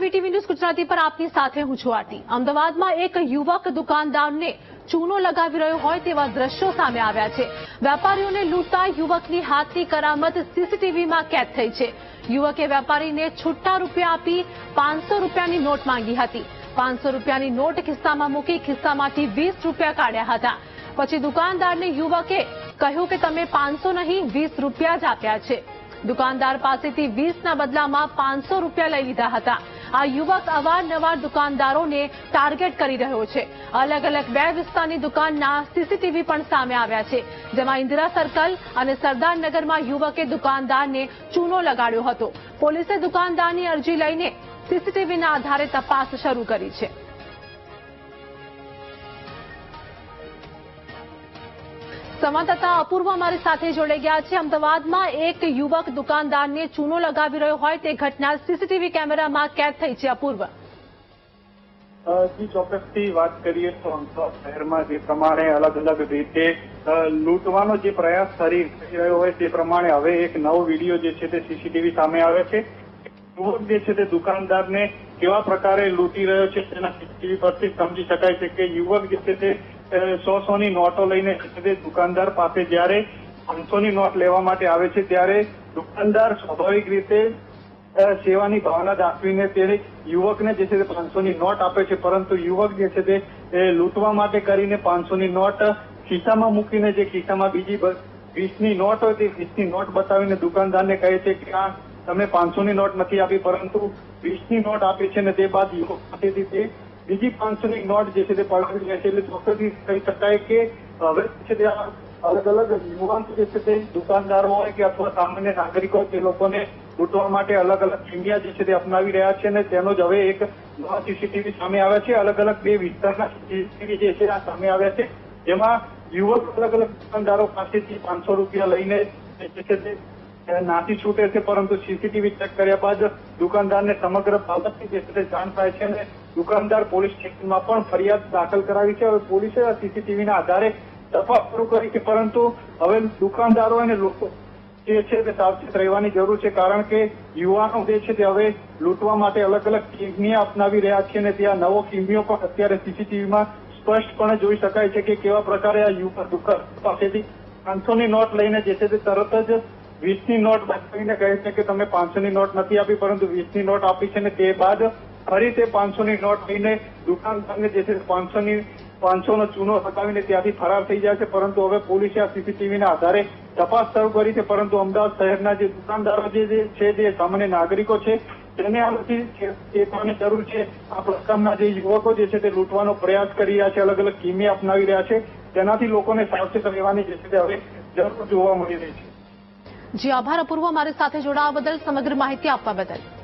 VTV news Gujarati પર આપની સાથે હું છું આરતી. અમદાવાદમાં એક યુવક દુકાનદારને ચૂનો લગાવી રહ્યો હોય તેવા દ્રશ્યો સામે આવ્યા છે. વેપારીઓને લૂંટતા યુવકની હાથની કરામત સીસીટીવીમાં કેદ થઈ છે. યુવકે વેપારીને છૂટા રૂપિયા આપી પાંચસો રૂપિયાની નોટ માંગી હતી. પાંચસો રૂપિયાની નોટ ખિસ્સામાં મૂકી ખિસ્સામાંથી વીસ રૂપિયા કાઢ્યા હતા. પછી દુકાનદારને યુવકે કહ્યું કે તમે પાંચસો નહીં, વીસ રૂપિયા જ આપ્યા છે. દુકાનદાર પાસેથી વીસના બદલામાં પાંચસો રૂપિયા લઈ લીધા હતા. આ યુવક અવારનવાર દુકાનદારોને ટાર્ગેટ કરી રહ્યો છે. અલગ અલગ બે વિસ્તારની દુકાનના સીસીટીવી પણ સામે આવ્યા છે, જેમાં ઇન્દિરા સર્કલ અને સરદારનગરમાં યુવકે દુકાનદારને ચૂનો લગાડ્યો હતો. પોલીસે દુકાનદારની અરજી લઈને સીસીટીવીના આધારે તપાસ શરૂ કરી છે. સંવાદદાતા અપૂર્વ અમારી સાથે જોડાઈ ગયા છે. અમદાવાદમાં એક યુવક દુકાનદારને ચૂનો લગાવી રહ્યો હોય તે ઘટના સીસીટીવી કેમેરામાં કેદ થઈ છે અપૂર્વ. ચોક્કસથી વાત કરીએ તો શહેરમાં જે પ્રમાણે અલગ અલગ રીતે લૂંટવાનો જે પ્રયાસ કરી રહ્યો હોય તે પ્રમાણે હવે એક નવો વીડિયો જે છે તે સીસીટીવી સામે આવે છે. યુવક જે છે તે દુકાનદારને કેવા પ્રકારે લૂંટી રહ્યો છે તેના સીસીટીવી પરથી સમજી શકાય છે કે યુવક જે છે તે સો સો ની નોટો લઈને દુકાનદાર પાસે જ્યારે પાંચસો ની નોટ લેવા માટે આવે છે ત્યારે દુકાનદાર સ્વાભાવિક રીતે સેવાની ભાવના દાખવીને તેને યુવકને જે છે તે પાંચસો ની નોટ આપે છે. પરંતુ યુવક જે છે તે લૂંટવા માટે કરીને પાંચસો ની નોટ ખિસ્સામાં મૂકીને જે ખિસ્સામાં બીજી વીસની નોટ હોય તે વીસની નોટ બતાવીને દુકાનદારને કહે છે કે આ તમે પાંચસો ની નોટ નથી આપી, પરંતુ વીસની નોટ આપી છે ને તે બાદ યુવક પાસેથી તે બીજી પાંચસો ની નોટ જે છે તે પડાવી લે છે એટલે ચોક્કસથી કહી શકાય કે, હવે છે તે અલગ અલગ યુવાન જે છે તે દુકાનદારો હોય કે અથવા સામાન્ય નાગરિકો તે લોકોને લૂંટવા માટે અલગ અલગ ચીમિયા જે છે તે અપનાવી રહ્યા છે અને તેનો જ હવે એક નવા સીસીટીવી સામે આવ્યા છે. અલગ અલગ બે વિસ્તારના સીસીટીવી જે છે આ સામે આવ્યા છે. જેમાં યુવક અલગ અલગ દુકાનદારો પાસેથી પાંચસો રૂપિયા લઈને જે છે તે નાસી છૂટે છે, પરંતુ સીસીટીવી ચેક કર્યા બાદ દુકાનદારને સમગ્ર બાબતની જે છે જાણ થાય છે અને દુકાનદાર પોલીસ સ્ટેશનમાં પણ ફરિયાદ દાખલ કરાવી છે. હવે પોલીસે આ સીસીટીવીના આધારે તપાસ શરૂ કરી છે, પરંતુ હવે દુકાનદારો અને લોકો જે છે તે સાવચેત રહેવાની જરૂર છે, કારણ કે યુવાનો જે છે તે હવે લૂંટવા માટે અલગ અલગ કિમિયા અપનાવી રહ્યા છે અને ત્યાં નવો કિમિયો પણ અત્યારે સીસીટીવીમાં સ્પષ્ટપણે જોઈ શકાય છે કે કેવા પ્રકારે આ યુવા દુકાન પાસેથી પાંચસો ની નોટ લઈને જે છે તે તરત જ વીસની નોટ બતાવીને કહે છે કે તમે પાંચસો ની નોટ નથી આપી, પરંતુ વીસની નોટ આપી છે ને તે બાદ ફરી તે પાંચસોની નોટ લઈને દુકાનદારને જે છે પાંચસો પાંચસોનો નો ચૂનો હટાવીને ત્યાંથી ફરાર થઈ જાય છે. પરંતુ હવે પોલીસે આ સીસીટીવીના આધારે તપાસ શરૂ કરી છે. પરંતુ અમદાવાદ શહેરના જે દુકાનદારો જે છે, જે સામાન્ય નાગરિકો છે, તેને આ બધી ચેતવાની જરૂર છે. આ પ્રકારના જે યુવકો જે છે તે લૂંટવાનો પ્રયાસ કરી રહ્યા છે. અલગ અલગ કિમિયા અપનાવી રહ્યા છે. તેનાથી લોકોને સાવચેત રહેવાની જે છે તે હવે જરૂર જોવા મળી રહી છે. જી આભાર. અપૂર્વ અમારી સાથે જોડાવા બદલ સમગ્ર માહિતી આપવા બદલ.